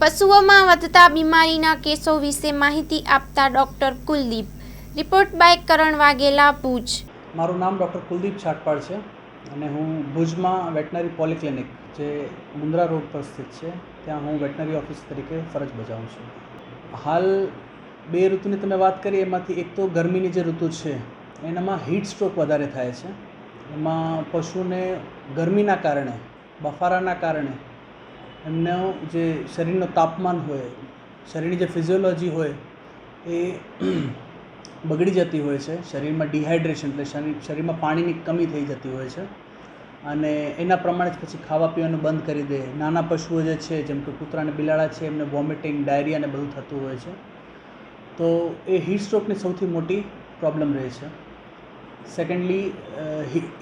પશુઓમાં વધતા બીમારીના કેસો વિશે માહિતી આપતા doctor Kuldeep. Report by Karan Vaghela, Bhuj. મારું નામ ડૉક્ટર કુલદીપ છાટપાડ છે અને હું ભુજમાં વેટનરી પોલિક્લિનિક, જે મુન્દ્રા રોડ પર સ્થિત છે, ત્યાં હું વેટનરી ઓફિસ તરીકે ફરજ બજાવું છું. હાલ બે ઋતુની તમે વાત કરી, એમાંથી એક તો ગરમીની જે ઋતુ છે, એનામાં હીટ સ્ટ્રોક વધારે થાય છે. એમાં પશુને ગરમીના કારણે, બફારાના કારણે એમનો જે શરીરનું તાપમાન હોય, શરીરની જે ફિઝિયોલોજી હોય, એ બગડી જતી હોય છે. શરીરમાં ડિહાઇડ્રેશન એટલે શરીર, શરીરમાં પાણીની કમી થઈ જતી હોય છે. અને એના પ્રમાણે જ પછી ખાવા પીવાનું બંધ કરી દે. નાના પશુઓ જે છે, જેમ કે કૂતરા અને બિલાડા છે, એમને વોમિટિંગ ડાયરિયા ને બધું થતું હોય છે. તો એ હીટ સ્ટ્રોકની સૌથી મોટી પ્રોબ્લેમ રહે છે. સેકન્ડલી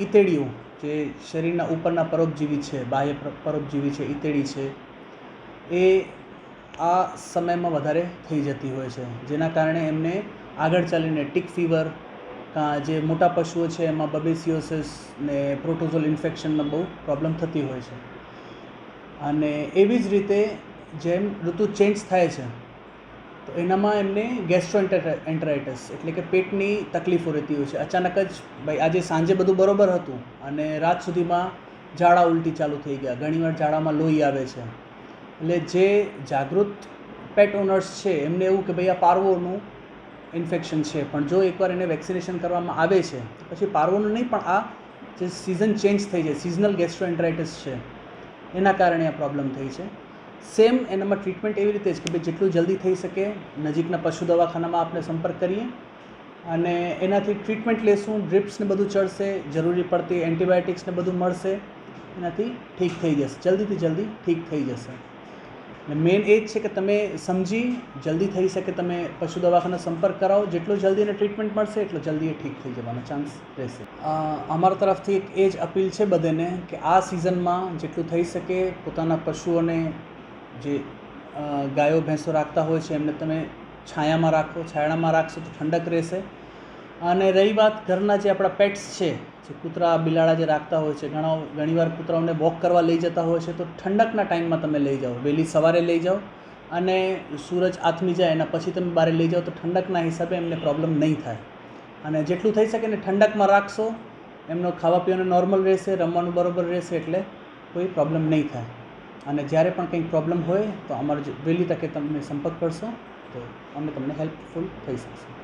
ઈતેડીઓ જે શરીરના ઉપરના પરોપજીવી છે, બાહ્ય પરોપજીવી છે, ઈતેડી છે, એ આ સમયમાં વધારે થઈ જતી હોય છે. જેના કારણે એમને આગળ ચાલીને ટિક ફીવર, કાં જે મોટા પશુઓ છે એમાં બબેસિયોસિસ ને પ્રોટોઝોલ ઇન્ફેક્શનનો બહુ પ્રોબ્લેમ થતી હોય છે. અને એવી જ રીતે જેમ ઋતુ ચેન્જ થાય છે તો એનામાં એમને ગેસ્ટ્રો એન્ટરાઇટિસ એટલે કે પેટની તકલીફો રહેતી હોય છે. અચાનક જ ભાઈ આજે સાંજે બધું બરોબર હતું અને રાત સુધીમાં ઝાડા ઉલટી ચાલુ થઈ ગયા. ઘણીવાર ઝાડામાં લોહી આવે છે. એટલે જે જાગૃત પેટ ઓનર્સ છે, એમને એવું કે ભાઈ આ પારવોનું ઇન્ફેક્શન છે. પણ જો એકવાર એને વેક્સિનેશન કરવામાં આવે છે પછી પારવોનું નહીં, પણ આ જે સિઝન ચેન્જ થઈ જાય સિઝનલ ગેસ્ટ્રોએન્ટરાઇટિસ છે, એના કારણે આ પ્રોબ્લેમ થઈ છે. સેમ એનામાં ટ્રીટમેન્ટ એવી રીતે જ કે ભાઈ જેટલું જલ્દી થઈ શકે, નજીકના પશુ દવાખાનામાં આપણે સંપર્ક કરીએ અને એનાથી ટ્રીટમેન્ટ લેશું ડ્રિપ્સને બધું ચડશે, જરૂરી પડતી એન્ટીબાયોટિક્સને બધું મળશે, એનાથી ઠીક થઈ જશે, જલ્દીથી જલ્દી ઠીક થઈ જશે. અને મેઇન એ જ છે કે તમે સમજી, જલ્દી થઈ શકે તમે પશુ દવાખાના સંપર્ક કરાવો, જેટલું જલ્દી એને ટ્રીટમેન્ટ મળશે, એટલું જલ્દી એ ઠીક થઈ જવાનો ચાન્સ રહેશે. અમારા તરફથી એક એ જ અપીલ છે બધેને કે આ સિઝનમાં જેટલું થઈ શકે, પોતાના પશુઓને જે ગાયો, ભેંસો રાખતા હોય છે, એમને તમે છાયામાં રાખો છાયામાં રાખશો તો ઠંડક રહેશે. અને રહી વાત ઘરના જે આપણા પેટ્સ છે, જે કૂતરા, બિલાડા જે રાખતા હોય છે, ઘણા, ઘણીવાર કૂતરાઓને વોક કરવા લઈ જતા હોય છે, તો ઠંડકના ટાઈમમાં તમે લઈ જાઓ. વહેલી સવારે લઈ જાઓ અને સૂરજ આથમી જાય એના પછી તમે બહાર લઈ જાઓ તો ઠંડકના હિસાબે એમને પ્રોબ્લેમ નહીં થાય. અને જેટલું થઈ શકે ને ઠંડકમાં રાખશો, એમનો ખાવા પીવાનું નોર્મલ રહેશે, રમવાનું બરોબર રહેશે એટલે કોઈ પ્રોબ્લેમ નહીં થાય. અને જ્યારે પણ કંઈક પ્રોબ્લેમ હોય તો અમારો વહેલી તકે તમને સંપર્ક કરશો તો અમે તમને હેલ્પફુલ થઈ શકશું.